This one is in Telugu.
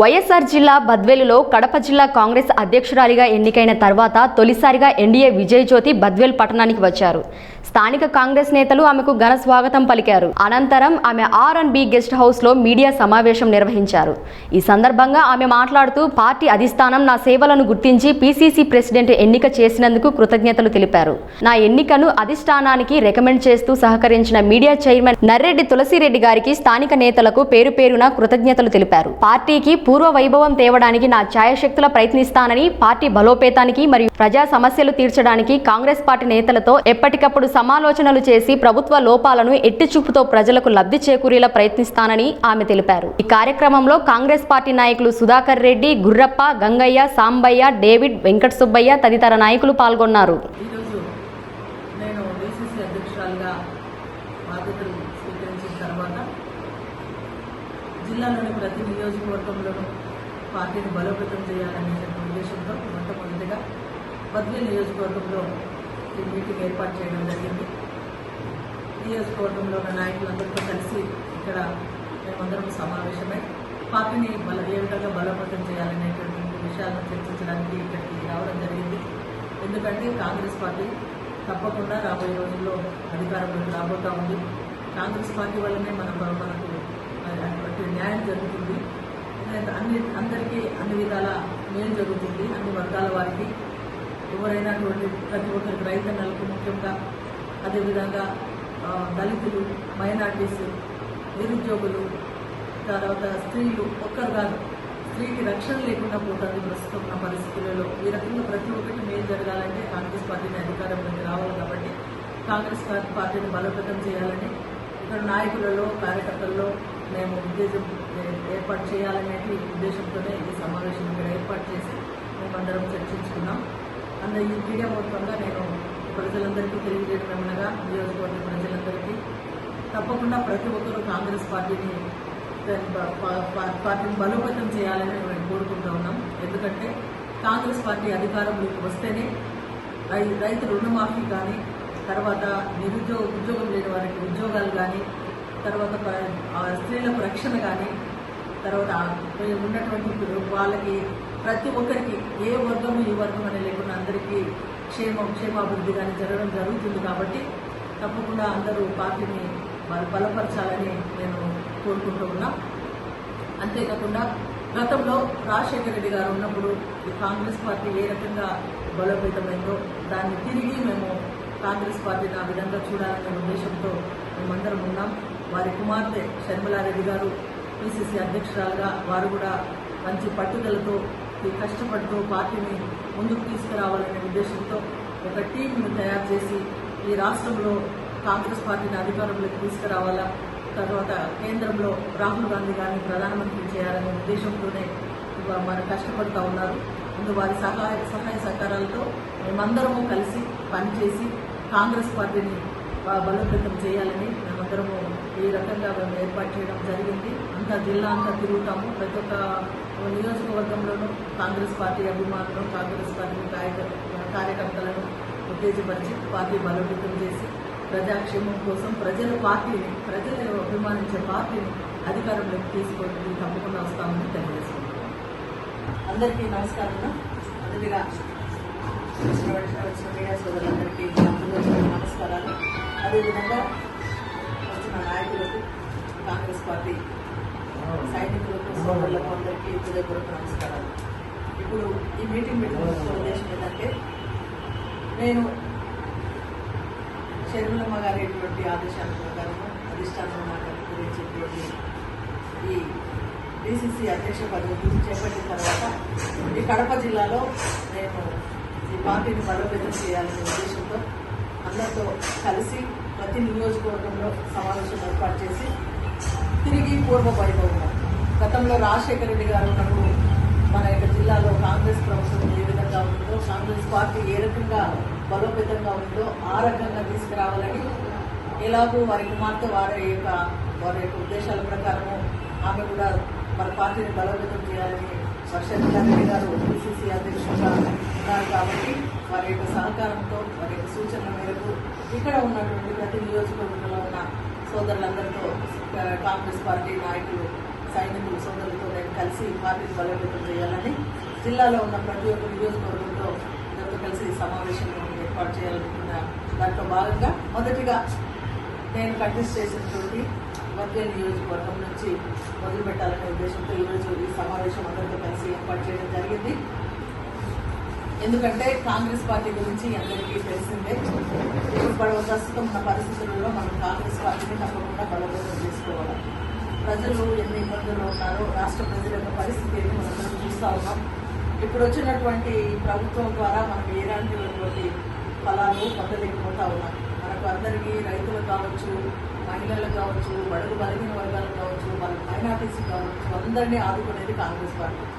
వైఎస్ఆర్ జిల్లా బద్వేలులో కడప జిల్లా కాంగ్రెస్ అధ్యక్షురాలిగా ఎన్నికైన తర్వాత తొలిసారిగా ఎన్డీఏ విజయజ్యోతి బద్వేల్ పట్టణానికి వచ్చారు. స్థానిక కాంగ్రెస్ నేతలు ఆమెకు ఘన స్వాగతం పలికారు. అనంతరం ఆమె ఆర్ అండ్ బి గెస్ట్ హౌస్లో మీడియా సమావేశం నిర్వహించారు. ఈ సందర్భంగా ఆమె మాట్లాడుతూ పార్టీ అధిష్టానం నా సేవలను గుర్తించి పీసీసీ ప్రెసిడెంట్ ఎన్నిక చేసినందుకు కృతజ్ఞతలు తెలిపారు. నా ఎన్నికను అధిష్టానానికి రికమెండ్ చేస్తూ సహకరించిన మీడియా చైర్మన్ నర్రెడ్డి తులసిరెడ్డి గారికి స్థానిక నేతలకు పేరు పేరున కృతజ్ఞతలు తెలిపారు. పార్టీకి పూర్వ వైభవం తేవడానికి నా ఛాయశక్తుల ప్రయత్నిస్తానని పార్టీ బలోపేతానికి మరియు ప్రజా సమస్యలు తీర్చడానికి కాంగ్రెస్ పార్టీ నేతలతో ఎప్పటికప్పుడు సమాలోచనలు చేసి ప్రభుత్వ లోపాలను ఎట్టిచూపుతో ప్రజలకు లబ్ధి చేకూరేలా ప్రయత్నిస్తానని ఆమె తెలిపారు. ఈ కార్యక్రమంలో కాంగ్రెస్ పార్టీ నాయకులు సుధాకర్ రెడ్డి గుర్రప్ప గంగయ్య సాంబయ్య డేవిడ్ వెంకట సుబ్బయ్య తదితర నాయకులు పాల్గొన్నారు. జిల్లాలోని ప్రతి నియోజకవర్గంలోనూ పార్టీని బలోపేతం చేయాలనే ఉద్దేశంతో మొట్టమొదటిగా బద్వేల్ నియోజకవర్గంలో ఈ మీటింగ్ ఏర్పాటు చేయడం జరిగింది. నియోజకవర్గంలో ఉన్న నాయకులందరితో కలిసి ఇక్కడ మేమందరం సమావేశమై పార్టీని బల ఏ విధంగా బలోపేతం చేయాలనేటువంటి విషయాలను చర్చించడానికి ఇక్కడికి రావడం జరిగింది. ఎందుకంటే కాంగ్రెస్ పార్టీ తప్పకుండా రాబోయే రోజుల్లో అధికారంలోకి రాబోతా ఉంది. కాంగ్రెస్ పార్టీ వల్లనే మన మనకు అటువంటి న్యాయం జరుగుతుంది. అన్ని అందరికీ అన్ని విధాల మేలు జరుగుతుంది. అన్ని వర్గాల వారికి ఎవరైనా ప్రతి ఒక్కరికి రైతన్నలకు ముఖ్యంగా అదేవిధంగా దళితులు మైనార్టీస్ నిరుద్యోగులు తర్వాత స్త్రీలు ఒక్కరు కాదు స్త్రీకి రక్షణ లేకుండా పోతుంది ప్రస్తుతం ఉన్న పరిస్థితులలో. ఈ రకంగా ప్రతి ఒక్కటి మేలు జరగాలంటే కాంగ్రెస్ పార్టీని అధికారంలోకి రావాలి కాబట్టి కాంగ్రెస్ పార్టీ పార్టీని బలోపేతం చేయాలని ఇక్కడ నాయకులలో కార్యకర్తల్లో మేము ఉద్దేశం ఏ- ఏర్పాటు చేయాలనే ఉద్దేశంతోనే ఈ సమావేశం ఇక్కడ ఏర్పాటు చేసి మేమందరం చర్చించుకున్నాం. అందులో ఈ మీడియా మూలకంగా నేను ప్రజలందరికీ తెలియజేయడం ఏమనగా నియోజకవర్గ ప్రజలందరికీ తప్పకుండా ప్రతి ఒక్కరూ కాంగ్రెస్ పార్టీని ప- ప- ప- పార్టీని బలోపేతం చేయాలని మేము కోరుకుంటూ ఉన్నాం. ఎందుకంటే కాంగ్రెస్ పార్టీ అధికారంలోకి వస్తేనే రైతు రుణమాఫీ కానీ తర్వాత నిరుద్యోగ ఉద్యోగం లేని వారికి ఉద్యోగాలు కానీ తర్వాత ఆ స్త్రీలకు రక్షణ కానీ తర్వాత ఉన్నటువంటి వాళ్ళకి ప్రతి ఒక్కరికి ఏ వర్గము ఈ వర్గం అనే లేకుండా అందరికీ క్షేమం క్షేమాభివృద్ధి కానీ జరగడం జరుగుతుంది కాబట్టి తప్పకుండా అందరూ పార్టీని వారు బలపరచాలని నేను కోరుకుంటూ ఉన్నా. అంతేకాకుండా గతంలో రాజశేఖర రెడ్డి గారు ఉన్నప్పుడు ఈ కాంగ్రెస్ పార్టీ ఏ రకంగా బలోపేతమైందో దాన్ని తిరిగి మేము కాంగ్రెస్ పార్టీని ఆ విధంగా చూడాలనే ఉద్దేశంతో మేమందరం ఉన్నాం. వారి కుమార్తె షర్మిలారెడ్డి గారు పిసిసి అధ్యక్షురాలుగా వారు కూడా మంచి పట్టుదలతో కష్టపడుతూ పార్టీని ముందుకు తీసుకురావాలనే ఉద్దేశంతో ఒక టీంను తయారు చేసి ఈ రాష్ట్రంలో కాంగ్రెస్ పార్టీని అధికారంలోకి తీసుకురావాలా? తర్వాత కేంద్రంలో రాహుల్ గాంధీ గారిని ప్రధానమంత్రి చేయాలనే ఉద్దేశంతోనే ఇవ- మరి కష్టపడుతూ ఉన్నారు. ముందు వారి సహాయ సహాయ సహకారాలతో మేమందరము కలిసి పనిచేసి కాంగ్రెస్ పార్టీని బలోపేతం చేయాలని మేమందరము ఈ రకంగా మేము ఏర్పాటు చేయడం జరిగింది. అంతా జిల్లా అంతా తిరుగుతాము. ప్రతి ఒక్క నియోజకవర్గంలోనూ కాంగ్రెస్ పార్టీ అభిమానులు కాంగ్రెస్ పార్టీ కార్యకర్తలను ఉత్తేజపరిచి పార్టీ బలోపేతం చేసి ప్రజాక్షేమం కోసం ప్రజల పార్టీని ప్రజలు అభిమానించే పార్టీని అధికారంలోకి తీసుకొని తప్పకుండా వస్తామని తెలియజేసుకుంటున్నాం. అందరికీ నమస్కారం మొదటిగా వచ్చిన మీడియా సోదరులందరికీ నమస్కారాలు. అదేవిధంగా వచ్చిన నాయకులకు కాంగ్రెస్ పార్టీ హృదయపూర్వక నమస్కారాలు ఇప్పుడు ఈ మీటింగ్ పెట్టిన ఉద్దేశం ఏంటంటే నేను షర్మిలమ్మ గారి ఇటువంటి ఆదేశాల ప్రకారం అధిష్టానం నాకు గురించినటువంటి ఈ డిసిసి అధ్యక్ష పదవి చేపట్టిన తర్వాత ఈ కడప జిల్లాలో నేను ఈ పార్టీని బలోపేతం చేయాలనే ఉద్దేశంతో అందరితో కలిసి ప్రతి నియోజకవర్గంలో సమావేశం ఏర్పాటు చేసి తిరిగి పూర్వ వైభవం గతంలో రాజశేఖర రెడ్డి గారు ఉన్నప్పుడు మన యొక్క జిల్లాలో కాంగ్రెస్ ప్రభుత్వం ఏ విధంగా ఉందో కాంగ్రెస్ పార్టీ ఏ రకంగా బలోపేతంగా ఉందో ఆ రకంగా తీసుకురావాలని ఎలాగూ వారి కుమార్తె వారి యొక్క వారి యొక్క ఉద్దేశాల ప్రకారము ఆమె కూడా మన పార్టీని బలోపేతం చేయాలని వర్షారెడ్డి గారు పిసిసి అధ్యక్షులుగా ఉన్నారు కాబట్టి వారి యొక్క సహకారంతో వారి యొక్క సూచనల మేరకు ఇక్కడ ఉన్నటువంటి ప్రతి నియోజకవర్గంలో ఉన్న సోదరులందరితో కాంగ్రెస్ పార్టీ నాయకులు సైనికులు సోదరులతో నేను కలిసి పార్టీని బలోపేతం చేయాలని జిల్లాలో ఉన్న ప్రతి ఒక్క నియోజకవర్గంలో అందరితో కలిసి సమావేశం ఏర్పాటు చేయాలనుకున్న దాంట్లో భాగంగా మొదటిగా నేను కంటెస్ట్ చేసినటువంటి మధ్య నియోజకవర్గం నుంచి మొదలుపెట్టాలనే ఉద్దేశంతో ఈరోజు ఈ సమావేశం అందరితో కలిసి ఏర్పాటు చేయడం జరిగింది. ఎందుకంటే కాంగ్రెస్ పార్టీ గురించి అందరికీ తెలిసిందే. ఇప్పుడు ప్రస్తుతం ఉన్న పరిస్థితులలో మనం కాంగ్రెస్ పార్టీని తప్పకుండా బలోపేతం ప్రజలు ఎన్ని ఇబ్బందుల్లో ఉన్నారో రాష్ట్ర ప్రజల యొక్క పరిస్థితి ఏంటి మనం చూస్తూ ఉన్నాం. ఇప్పుడు వచ్చినటువంటి ప్రభుత్వం ద్వారా మనకు ఎలాంటిటువంటి ఫలాలు పొందలేకపోతూ ఉన్నాం. మనకు అందరికీ రైతులకు కావచ్చు మహిళలకు కావచ్చు బడుగు బలహీన వర్గాలకు కావచ్చు వాళ్ళ మైనార్టీస్ కావచ్చు అందరినీ ఆదుకునేది కాంగ్రెస్ పార్టీ.